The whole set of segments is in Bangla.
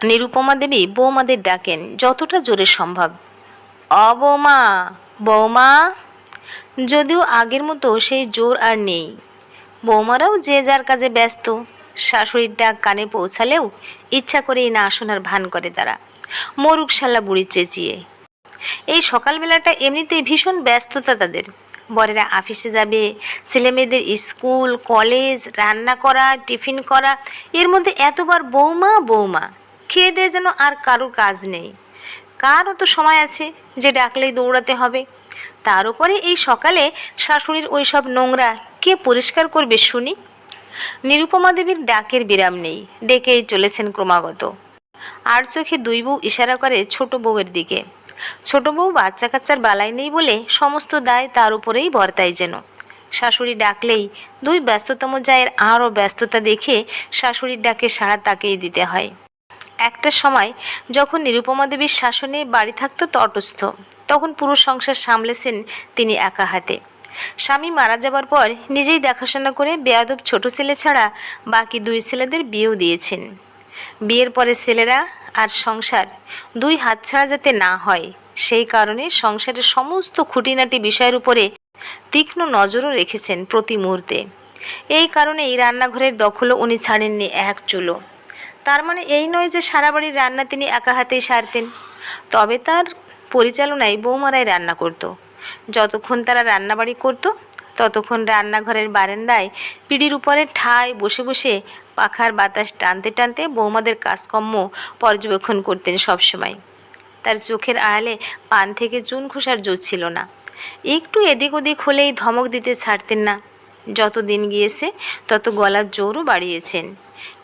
নিরুপমা দেবী বৌমাদের ডাকেন, যতটা জোরে সম্ভব। অ, বৌমা যদিও আগের মতো সেই জোর আর নেই। বৌমারাও যে যার কাজে ব্যস্ত, শাশুড়ির ডাক কানে পৌঁছালেও ইচ্ছা করেই না শোনার ভান করে তারা। মরুক শালা বুড়ি চেঁচিয়ে, এই সকালবেলাটা এমনিতেই ভীষণ ব্যস্ততা তাদের। বরেরা অফিসে যাবে, ছেলেমেয়েদের স্কুল, কলেজ, রান্না করা, টিফিন করা, এর মধ্যে এতবার বৌমা বৌমা খেয়ে দিয়ে যেন আর কারোর কাজ নেই। কার অত সময় আছে যে ডাকলেই দৌড়াতে হবে। তার উপরে এই সকালে শাশুড়ির ওই সব নোংরা কে পরিষ্কার করবে শুনি? নিরুপমা দেবীর ডাকের বিরাম নেই, ডেকেই চলেছেন ক্রমাগত। আর চোখে দুই বউ ইশারা করে ছোট বউয়ের দিকে। ছোট বউ বাচ্চা কাচ্চার বালাই নেই বলে সমস্ত দায় তার উপরেই বর্তায় যেন। শাশুড়ি ডাকলেই দুই ব্যস্ততম জায়ের আরও ব্যস্ততা দেখে শাশুড়ির ডাকে সাড়া তাকেই দিতে হয়। একটা সময় যখন নিরুপমা দেবীর শাসনে বাড়ি থাকত তটস্থ, তখন পুরো সংসার সামলেছেন তিনি একা হাতে। স্বামী মারা যাবার পর নিজেই দেখাশোনা করে বেয়াদব ছোট ছেলে ছাড়া বাকি দুই ছেলেদের বিয়েও দিয়েছেন। বিয়ের পরে ছেলেরা আর সংসার দুই হাত ছাড়া যাতে না হয়, সেই কারণে সংসারের সমস্ত খুঁটিনাটি বিষয়ের উপরে তীক্ষ্ণ নজরও রেখেছেন প্রতি মুহূর্তে। এই কারণে এই রান্নাঘরের দখলও উনি ছাড়েননি এক চুলো। তার মানে এই নয় যে সারা বাড়ির রান্না তিনি একা হাতেই সারতেন। তবে তার পরিচালনায় বৌমারাই রান্না করত। যতক্ষণ তারা রান্নাবাড়ি করত, ততক্ষণ রান্নাঘরের বারান্দায় পিড়ির উপরে ঠায় বসে বসে পাখার বাতাস টানতে টানতে বৌমাদের কাজকর্ম পর্যবেক্ষণ করতেন সবসময়। তার চোখের আড়ালে পান থেকে চুন খোসার জোর ছিল না। একটু এদিক ওদিক হলেই ধমক দিতে ছাড়তেন না। যত দিন গিয়েছে, তত গলার জোরও বাড়িয়েছেন।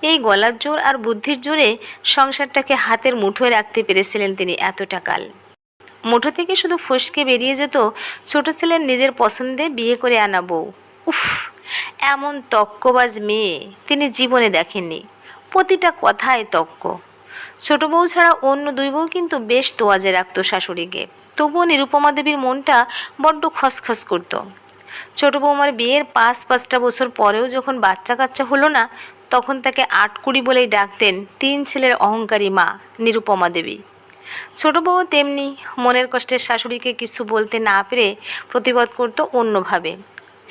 এই গলার জোর আর বুদ্ধির জোরে সংসারটাকে হাতের মুঠোয় রাখতে পেরেছিলেন তিনি এতটা কাল। মুঠো থেকে শুধু ফসকে বেরিয়ে যেত ছোট ছেলের নিজের পছন্দে বিয়ে করে আনা বউ। উফ, এমন তক্কবাজ মেয়ে তিনি জীবনে দেখেননি। প্রতিটা কথায় তক্ক। ছোট বউ ছাড়া অন্য দুই বউ কিন্তু বেশ তোয়াজে রাখত শাশুড়িকে। তবুও নিরুপমা দেবীর মনটা বড্ড খসখস করতো। ছোট বৌমার বিয়ের পাঁচ পাঁচটা বছর পরেও যখন বাচ্চা কাচ্চা হলো না তখন তাকে আটকুড়ি বলেই ডাকতেন তিন ছেলের অহংকারী মা নিরুপমা দেবী। ছোট বউ তেমনি মনের কষ্টের শাশুড়িকে কিছু বলতে না পেরে প্রতিবাদ করত অন্যভাবে।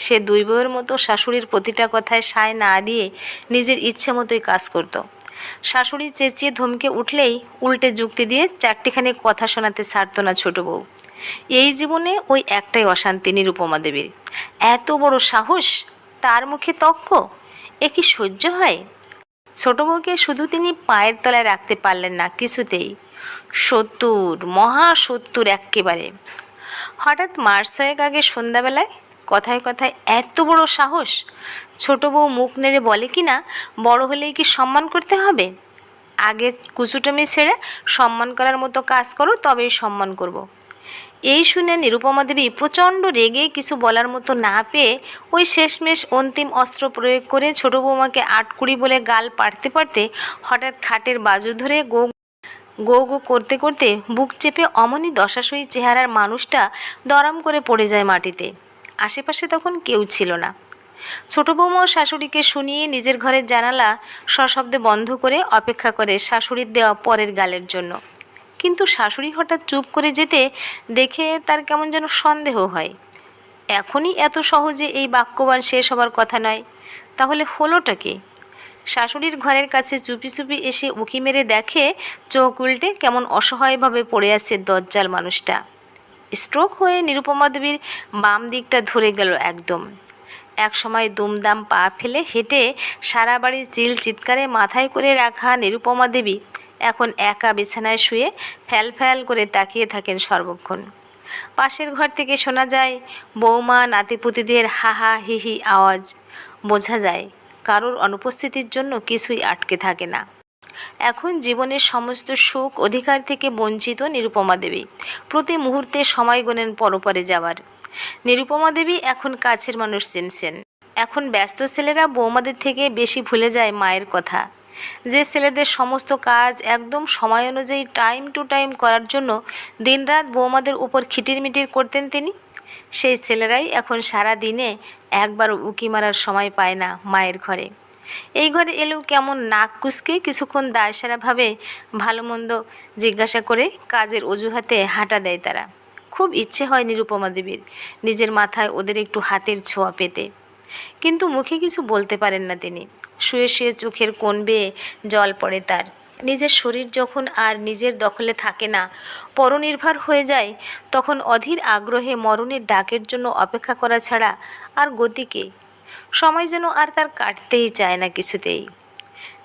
সে দুই বউয়ের মতো শাশুড়ির প্রতিটা কথায় সায় না দিয়ে নিজের ইচ্ছে মতোই কাজ করত। শাশুড়ি চেঁচিয়ে ধমকে উঠলেই উল্টে যুক্তি দিয়ে চারটিখানি কথা শোনাতে ছাড়ত না ছোট বউ। এই জীবনে ওই একটাই অশান্তি নিরুপমা দেবীর। এত বড় সাহস তার মুখে তক্ক? এ কি সহ্য হয়? ছোট বউকে শুধু তিনি পায়ের তলায় রাখতে পারলেন না, কিছুতেই। সত্তর, মহা সত্তর এক্কেবারে। হঠাৎ মাস ছয়েক আগে সন্ধ্যাবেলায় কথায় কথায় এত বড় সাহস, ছোট বউ মুখ নেড়ে বলে কি না, বড় হলেই কি সম্মান করতে হবে? আগে কুচুটমি ছেড়ে সম্মান করার মতো কাজ করো, তবেই সম্মান করব। এই শুনে নিরুপমা দেবী প্রচণ্ড রেগে কিছু বলার মতো না পেয়ে ওই শেষমেশ অন্তিম অস্ত্র প্রয়োগ করে ছোট বৌমাকে আটকুড়ি বলে গাল পাড়তে পারতে হঠাৎ খাটের বাজু ধরে গো গো গো করতে করতে বুক চেপে অমনি দশাশয়ী চেহারার মানুষটা দরাম করে পড়ে যায় মাটিতে। আশেপাশে তখন কেউ ছিল না। ছোট বৌমাও শাশুড়িকে শুনিয়ে নিজের ঘরের জানালা সশব্দে বন্ধ করে অপেক্ষা করে শাশুড়ির দেওয়া পরের গালের জন্য। কিন্তু শাশুড়ি হঠাৎ চুপ করে যেতে দেখে তার কেমন যেন সন্দেহ হয়। এখনই এত সহজে এই বাক্যবান শেষ হবার কথা নয়। তাহলে হলোটা কি? শাশুড়ির ঘরের কাছে চুপি চুপি এসে উঁকি মেরে দেখে চোখ উল্টে কেমন অসহায়ভাবে পড়ে আছে দজ্জাল মানুষটা। স্ট্রোক হয়ে নিরুপমা দেবীর বাম দিকটা ধরে গেল একদম। এক সময় দুমদাম পা ফেলে হেঁটে সারা বাড়ির চিল চিৎকারে মাথায় করে রাখা নিরুপমা দেবী এখন একা বিছানায় শুয়ে ফ্যাল ফ্যাল করে তাকিয়ে থাকেন সর্বক্ষণ। পাশের ঘর থেকে শোনা যায় বৌমা নাতিপুতিদের হাহা হিহি আওয়াজ। বোঝা যায় কারোর অনুপস্থিতির জন্য কিছুই আটকে থাকে না। এখন জীবনের সমস্ত সুখ অধিকার থেকে বঞ্চিত নিরুপমা দেবী। প্রতি মুহূর্তে সময় গোনেন পরপরে যাওয়ার নিরুপমা দেবী এখন কাছের মানুষ চিনছেন। এখন ব্যস্ত ছেলেরা বৌমাদের থেকে বেশি ভুলে যায় মায়ের কথা। যে ছেলেদের সমস্ত কাজ একদম সময় অনুযায়ী টাইম টু টাইম করার জন্য দিনরাত বৌমাদের উপর খিটিরমিটির করতেন তিনি, সেই ছেলেরাই এখন সারা দিনে একবার উকি মারার সময় পায় না মায়ের ঘরে। এই ঘরে এলেও কেমন নাক কুচকে কিছুক্ষণ দায়সারাভাবে ভালো মন্দ জিজ্ঞাসা করে কাজের অজুহাতে হাঁটা দেয় তারা। খুব ইচ্ছে হয় নিরুপমা দেবীর নিজের মাথায় ওদের একটু হাতের ছোঁয়া পেতে। কিন্তু মুখে কিছু বলতে পারেন না তিনি। শুয়ে শুয়ে চোখের কোন বেয়ে জল পড়ে তার। নিজের শরীর যখন আর নিজের দখলে থাকে না, পরনির্ভর হয়ে যায়, তখন অধীর আগ্রহে মরণের ডাকের জন্য অপেক্ষা করা ছাড়া আর গতিকে সময় যেন আর তার কাটতেই চায় না কিছুতেই।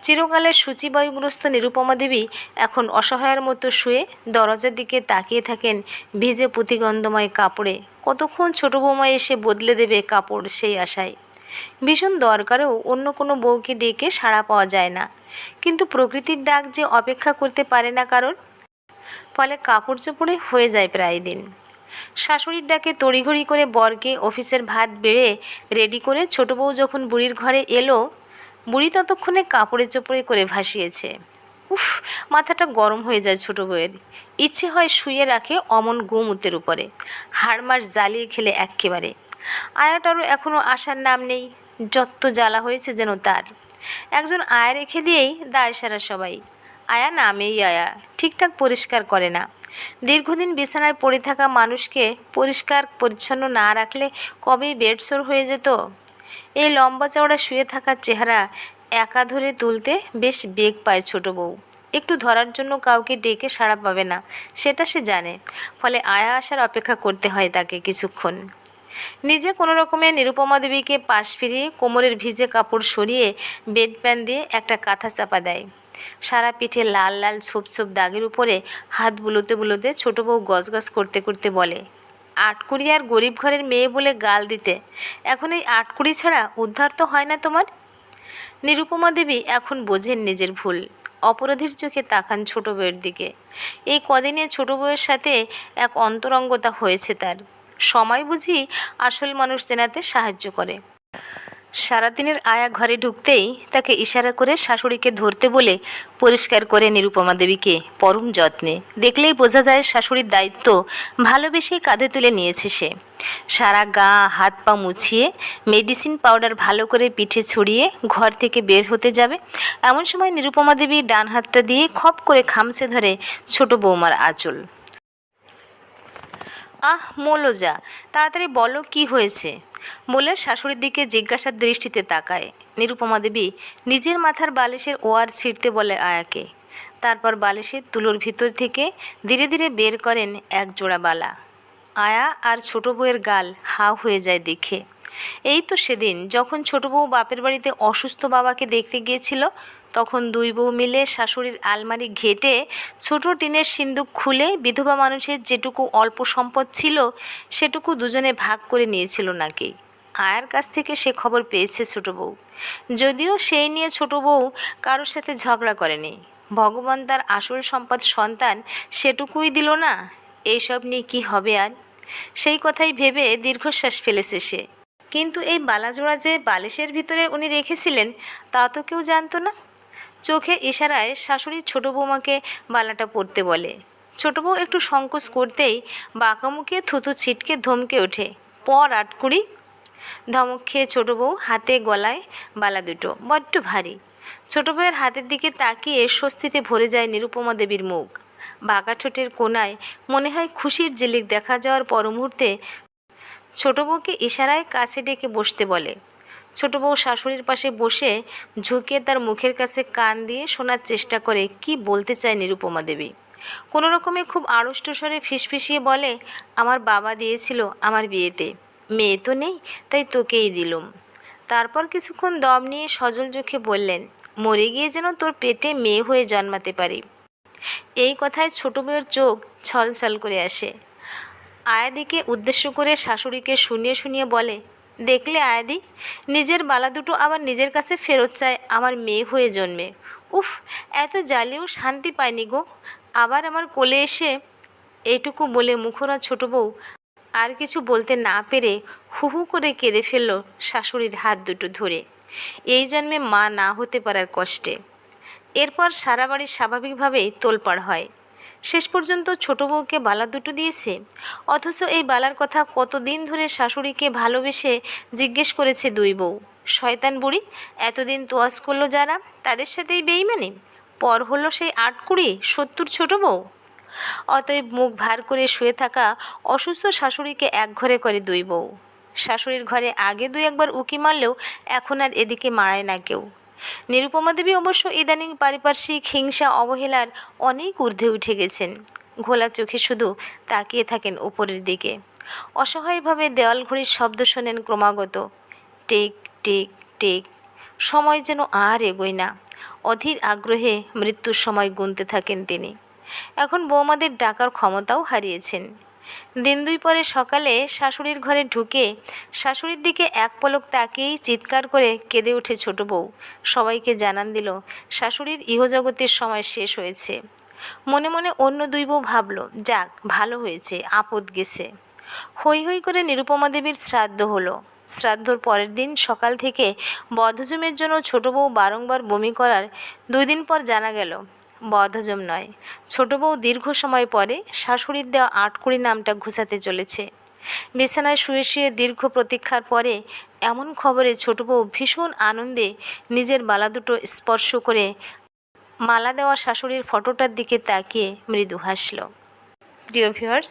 চিরকালের সূচিবায়ুগ্রস্ত নিরুপমা দেবী এখন অসহায়ের মতো শুয়ে দরজার দিকে তাকিয়ে থাকেন ভিজে পুঁতিগন্ধময় কাপড়ে। কতক্ষণ ছোট বৌমা এসে বদলে দেবে কাপড় সেই আশায়? ভীষণ দরকারেও অন্য কোনো বউকে ডেকে সাড়া পাওয়া যায় না। কিন্তু প্রকৃতির ডাক যে অপেক্ষা করতে পারে না কারণ ফলে কাপড় চোপড়ে হয়ে যায় প্রায় দিন। শাশুড়ির ডাকে তড়িঘড়ি করে বরকে অফিসের ভাত বেড়ে রেডি করে ছোট বউ যখন বুড়ির ঘরে এলো বুড়ি ততক্ষণে কাপড়ে চোপড়ে করে ভাসিয়েছে। উফ, মাথাটা গরম হয়ে যায় ছোট বউয়ের। ইচ্ছে হয় শুয়ে রাখে অমন গোমূতের উপরে। হাড়মাস জ্বালিয়ে খেলে এক্কেবারে। আয়াটারও এখনও আসার নাম নেই। যত জ্বালা হয়েছে যেন তার। একজন আয়া রেখে দিয়েই দায় সারা সবাই। আয়া নামেই আয়া, ঠিকঠাক পরিষ্কার করে না। দীর্ঘদিন বিছানায় পড়ে থাকা মানুষকে পরিষ্কার পরিচ্ছন্ন না রাখলে কবেই বেডসোর হয়ে যেত? এই লম্বা চওড়া শুয়ে থাকার চেহারা একা ধরে তুলতে বেশ বেগ পায় ছোট বউ। একটু ধরার জন্য কাউকে ডেকে সাড়া পাবে না, সেটা সে জানে। ফলে আয়া আসার অপেক্ষা করতে হয় তাকে কিছুক্ষণ। নিজে কোনো রকমে নিরুপমা দেবীকে পাশ ফিরিয়ে কোমরের ভিজে কাপড় সরিয়ে বেড প্যান দিয়ে একটা কাঁথা চাপা দেয়। সারা পিঠে লাল লাল ছোপ ছোপ দাগের উপরে হাত বুলোতে বুলোতে ছোট বউ গজগজ করতে করতে বলে আটকুড়ি আর গরিব ঘরের মেয়ে বলে গাল দিতে। এখন এই আটকুড়ি ছাড়া উদ্ধার তো হয় না তোমার? নিরুপমা দেবী এখন বোঝেন নিজের ভুল। অপরাধীর চোখে তাকান ছোট বউয়ের দিকে। এই কদিনে ছোট বউয়ের সাথে এক অন্তরঙ্গতা হয়েছে তার। সময় বুঝি আসল মানুষ চেনাতে সাহায্য করে। সারাদিনের আয়া ঘরে ঢুকতেই তাকে ইশারা করে শাশুড়িকে ধরতে বলে পরিষ্কার করে নিরুপমা দেবীকে পরম যত্নে। দেখলেই বোঝা যায় শাশুড়ির দায়িত্ব ভালোবেসেই কাঁধে তুলে নিয়েছে সে। সারা গা, হাত পা মুছিয়ে মেডিসিন পাউডার ভালো করে পিঠে ছড়িয়ে ঘর থেকে বের হতে যাবে। এমন সময় নিরুপমা দেবী ডান হাতটা দিয়ে খপ করে খামছে ধরে ছোট বৌমার আঁচল। আহ মোলো যা তাড়াতাড়ি বলো কি হয়েছে? বলে শাশুড়ির দিকে জিজ্ঞাসার দৃষ্টিতে তাকায়। নিরুপমা দেবী নিজের মাথার বালিশের ওয়ার ছিঁড়তে বলে আয়াকে। তারপর বালিশের তুলোর ভিতর থেকে ধীরে ধীরে বের করেন এক জোড়া বালা। আয়া আর ছোট বউয়ের গাল হাও হয়ে যায় দেখে। এই তো সেদিন যখন ছোট বউ বাপের বাড়িতে অসুস্থ বাবাকে দেখতে গিয়েছিল, তখন দুই বউ মিলে শাশুড়ির আলমারি ঘেটে ছোট টিনের সিন্দুক খুলে বিধবা মানুষের যেটুকু অল্প সম্পদ ছিল, সেটুকু দুজনে ভাগ করে নিয়েছিল নাকি। আয়ার কাছ থেকে সে খবর পেয়েছে ছোট বউ। যদিও সেই নিয়ে ছোট বউ কারোর সাথে ঝগড়া করেনি। ভগবান তার আসল সম্পদ সন্তান সেটুকুই দিল না। এইসব নিয়ে কি হবে আর? সেই কথাই ভেবে দীর্ঘশ্বাস ফেলেছে সে। কিন্তু এই বালাজোড়া যে বালিশের ভিতরে উনি রেখেছিলেন, তা তো কেউ জানতো না। চোখে ইশারায় শাশুড়ি ছোট বৌমাকে বালাটা পরতে বলে। ছোট বউ একটু সংকোচ করতেই বাঁকামুখে থুতু ছিটকে ধমকে ওঠে, পর আটকুড়ি। ধমক খেয়ে ছোট বউ হাতে গলায় বালা দুটো, বড্ড ভারী। ছোট বউয়ের হাতের দিকে তাকিয়ে স্বস্তিতে ভরে যায় নিরুপমা দেবীর মুখ। বাঁকা ঠোঁটের কোনায় মনে হয় খুশির জিলিক দেখা যাওয়ার পর মুহূর্তে ছোট বউকে ইশারায় কাছে ডেকে বসতে বলে। ছোট বউ শাশুড়ির পাশে বসে ঝুঁকে তার মুখের কাছে কান দিয়ে শোনার চেষ্টা করে, কি বলতে চায় নিরুপমা দেবী? কোনো রকমে খুব আড়ষ্ট স্বরে ফিসফিসিয়ে বলে, আমার বাবা দিয়েছিল আমার বিয়েতে, মেয়ে তো নেই, তাই তোকেই দিলুম। তারপর কিছুক্ষণ দম নিয়ে সজল চোখে বললেন, মরে গিয়ে যেন তোর পেটে মেয়ে হয়ে জন্মাতে পারি। এই কথায় ছোট বউয়ের চোখ ছলছল করে আসে। আয়াদিকে উদ্দেশ্য করে শাশুড়িকে শুনিয়ে শুনিয়ে বলে, দেখলে আয়াদি, নিজের বালা দুটো আবার নিজের কাছে ফেরত চায়, আমার মেয়ে হয়ে জন্মে। উফ, এত জ্বালিয়েও শান্তি পায়নি গো। আবার আমার কোলে এসে এইটুকু বলে মুখরা ছোট বউ আর কিছু বলতে না পেরে হু হু করে কেঁদে ফেলল শাশুড়ির হাত দুটো ধরে। এই জন্মে মা না হতে পারার কষ্টে। এরপর সারা বাড়ি স্বাভাবিকভাবেই তোলপাড় হয়। শেষ পর্যন্ত ছোট বউকে বালা দুটো দিয়েছে। অথচ এই বালার কথা কতদিন ধরে শাশুড়িকে ভালোবেসে জিজ্ঞেস করেছে দুই বউ। শয়তান বুড়ি, এতদিন তোয়াজ করল যারা, তাদের সাথেই বেইমানি? পর হলো সেই আট কুড়ি, সত্তর ছোট বউ। অতএব মুখ ভার করে শুয়ে থাকা অসুস্থ শাশুড়িকে এক ঘরে করে দুই বউ। শাশুড়ির ঘরে আগে দুই একবার উকি মারলেও এখন আর এদিকে মারায় না কেউ। নিরুপমা দেবী অবশ্য ইদানিং পারিপার্শ্বিক হিংসা, অবহেলার অনেক ঊর্ধ্বে উঠে গেছেন। ঘোলা চোখে শুধু তাকিয়ে থাকেন উপরের দিকে। অসহায়ভাবে দেওয়াল ঘড়ির শব্দ শোনেন ক্রমাগত। টিক টিক টিক। সময় যেন আর এগোয় না। অধীর আগ্রহে মৃত্যুর সময় গুনতে থাকেন তিনি। এখন বৌমাদের ডাকার ক্ষমতাও হারিয়েছেন। দিন দুই পরে সকালে শাশুড়ির ঘরে ঢুকে শাশুড়ির দিকে এক পলক তাকিয়েই চিৎকার করে কেঁদে ওঠে ছোট বউ। সবাইকে জানান দিল, শাশুড়ির ইহজগতের সময় শেষ হয়েছে। মনে মনে অন্য দুই বউ ভাবল, যাক, ভালো হয়েছে, আপদ গেছে। হই হই করে নিরুপমা দেবীর শ্রাদ্ধ হলো। শ্রাদ্ধর পরের দিন সকাল থেকে বদ্ধজমের জন্য ছোট বউ বারংবার বমি করার দুই দিন পর জানা গেল বদ্ধজম নয়। ছোট বউ দীর্ঘ সময় পরে শাশুড়ির দেওয়া আটকুড়ি নামটা ঘুষাতে চলেছে। বিছানায় শুয়ে শুয়ে দীর্ঘ প্রতীক্ষার পরে এমন খবরে ছোট বউ ভীষণ আনন্দে নিজের বালা দুটো স্পর্শ করে মালা দেওয়া শাশুড়ির ফটোটার দিকে তাকিয়ে মৃদু হাসল। প্রিয় ভিউয়ার্স